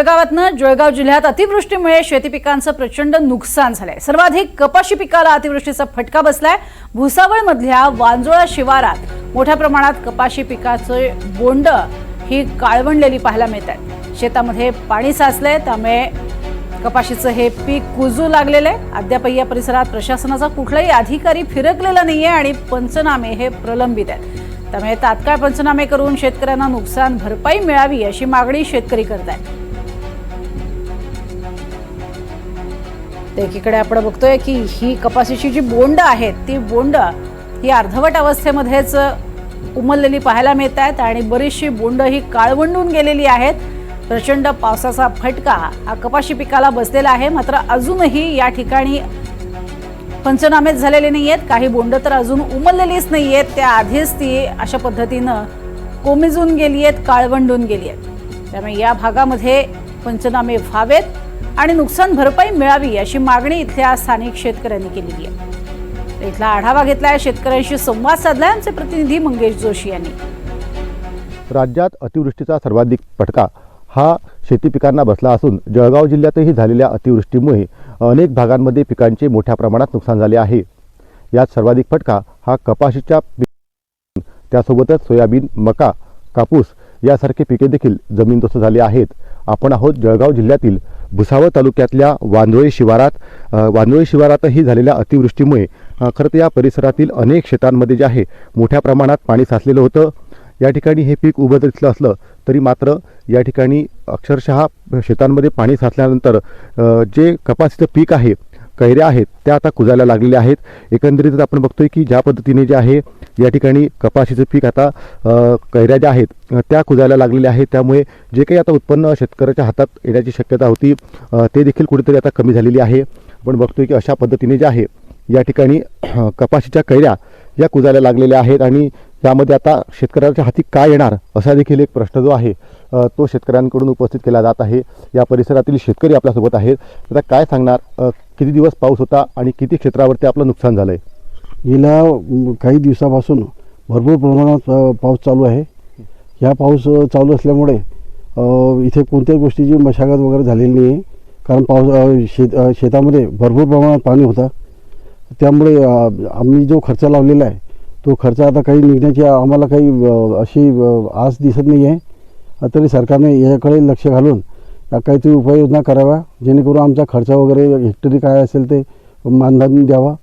जळगावातनं जळगाव जिल्ह्यात अतिवृष्टीमुळे शेती पिकांचं प्रचंड नुकसान झालंय. सर्वाधिक कपाशी पिकाला अतिवृष्टीचा फटका बसलाय. भुसावळ मधल्या वांजोळा शिवारात मोठ्या प्रमाणात कपाशी पिकाचे बोंड ही काळवंडलेली पाहायला मिळत आहेत शेतामध्ये पाणी साचलंय त्यामुळे कपाशीचं हे पीक कुजू लागलेलं आहे अद्यापही या परिसरात प्रशासनाचा कुठलाही अधिकारी फिरकलेला नाहीये आणि पंचनामे हे प्रलंबित आहेत. त्यामुळे तात्काळ पंचनामे करून शेतकऱ्यांना नुकसान भरपाई मिळावी अशी मागणी शेतकरी करत आहेत तर एकीकडे आपण बघतोय की ही कपाशीची जी बोंड आहेत ती बोंड ही अर्धवट अवस्थेमध्येच उमललेली पाहायला मिळत आहेत आणि बरीचशी बोंड ही काळवंडून गेलेली आहेत. प्रचंड पावसाचा फटका हा कपाशी पिकाला बसलेला आहे. मात्र अजूनही या ठिकाणी पंचनामेच झालेले नाही आहेत काही बोंड तर अजून उमललेलीच नाही आहेत त्या आधीच ती अशा पद्धतीनं कोमेजून गेली आहेत काळवंडून गेली आहेत त्यामुळे या भागामध्ये पंचनामे व्हावेत. आणि नुकसान भरपाई मिळावी अशी मागणी इथल्या स्थानिक शेतकऱ्यांनी केलेली आहे. इथला आढावा घेतलाय शेतकऱ्यांशी संवाद साधलाय आमचे प्रतिनिधी मंगेश जोशी यांनी. राज्यात अतिवृष्टीचा सर्वाधिक फटका हा शेती पिकांना बसला असून जळगाव जिल्ह्यातही झालेल्या अतिवृष्टीमुळे अनेक भागांमध्ये पिकांचे मोठ्या प्रमाणात नुकसान झाले आहे. यात सर्वाधिक फटका हा कपाशीच्या त्यासोबतच सोयाबीन मका कापूस यासारखे पिके देखील जमीनदोस्त झाले आहेत. आपण आहोत जळगाव जिल्ह्यातील भुसावळ तालुक्यातल्या वांदोळी शिवारात. वांदोळी शिवारातही झालेल्या अतिवृष्टीमुळे खरं तर या परिसरातील अनेक शेतांमध्ये जे आहे मोठ्या प्रमाणात पाणी साचलेलं होतं. या ठिकाणी हे पीक उभं दिसलं असलं तरी मात्र या ठिकाणी अक्षरशः शेतांमध्ये पाणी साचल्यानंतर जे कपासीचं पीक आहे कैऱ्या आहेत त्या आता कुजायला लागलेल्या आहेत. एकंदरीत आपण बघतोय की ज्या पद्धतीने जे आहे या ठिकाणी कपाशीचं पीक आता कैऱ्या ज्या आहेत त्या कुजायला लागलेल्या आहेत. त्यामुळे जे काही आता उत्पन्न शेतकऱ्याच्या हातात येण्याची शक्यता होती ते देखील कुठेतरी आता कमी झालेली आहे. आपण बघतोय की अशा पद्धतीने जे आहे या ठिकाणी कपाशीच्या कैऱ्या या कुजायला लागलेल्या आहेत आणि यामध्ये आता शेतकऱ्याच्या हाती काय येणार असा देखील एक प्रश्न जो आहे तो शेतकऱ्यांकडून उपस्थित केला जात आहे. या परिसरातील शेतकरी आपल्यासोबत आहेत. आता काय सांगणार किती दिवस पाऊस होता आणि किती क्षेत्रावरती आपलं नुकसान झालंय? गेल्या काही दिवसापासून भरपूर प्रमाणात पाऊस चालू आहे. ह्या पाऊस चालू असल्यामुळे इथे कोणत्याही गोष्टीची मशागत वगैरे झालेली नाही आहे कारण पाऊस शेत शेतामध्ये भरपूर प्रमाणात पाणी होतं. त्यामुळे आम्ही जो खर्च लावलेला आहे तो खर्च आता काही निघण्याची आम्हाला काही अशी आस दिसत नाही आहे तरी सरकारने याकडे लक्ष घालून काहीतरी उपाययोजना कराव्या जेणेकरून आमचा खर्च वगैरे हेक्टरी काय असेल ते मानधन द्यावा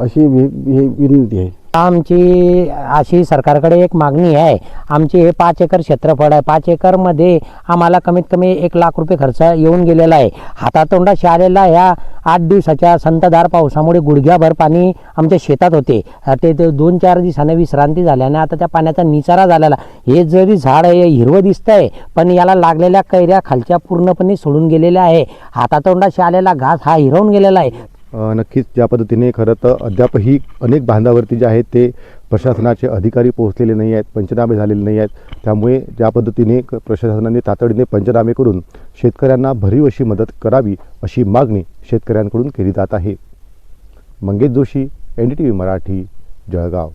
अशी वि- वि- विनंती आहे. आमची अशी सरकारकडे एक मागणी आहे. आमची हे पाच एकर क्षेत्रफळ आहे. पाच एकरमध्ये आम्हाला कमीत कमी एक लाख रुपये खर्च येऊन गेलेला आहे. हातातोंडाशी आलेला ह्या आठ दिवसाच्या संतधार पावसामुळे गुडघ्याभर पाणी आमच्या शेतात होते. ते ते दोन चार दिवसाने विश्रांती झाल्याने आता त्या पाण्याचा निचारा झालेला. हे जरी झाड आहे हिरवं दिसतंय पण याला लागलेल्या कैऱ्या खालच्या पूर्णपणे सोडून गेलेल्या आहे. हातातोंडाशी आलेला घास हा हिरवून गेलेला आहे. नक्कीच ज्या पद्धतीने खरं तर अद्यापही अनेक बांधावरती जे आहेत ते प्रशासनाचे अधिकारी पोहोचलेले नाही आहेत पंचनामे झालेले नाही आहेत. त्यामुळे ज्या पद्धतीने प्रशासनाने तातडीने पंचनामे करून शेतकऱ्यांना भरीव अशी मदत करावी अशी मागणी शेतकऱ्यांकडून केली जात आहे. Mangesh Joshi N D T V Marathi Jalgaon.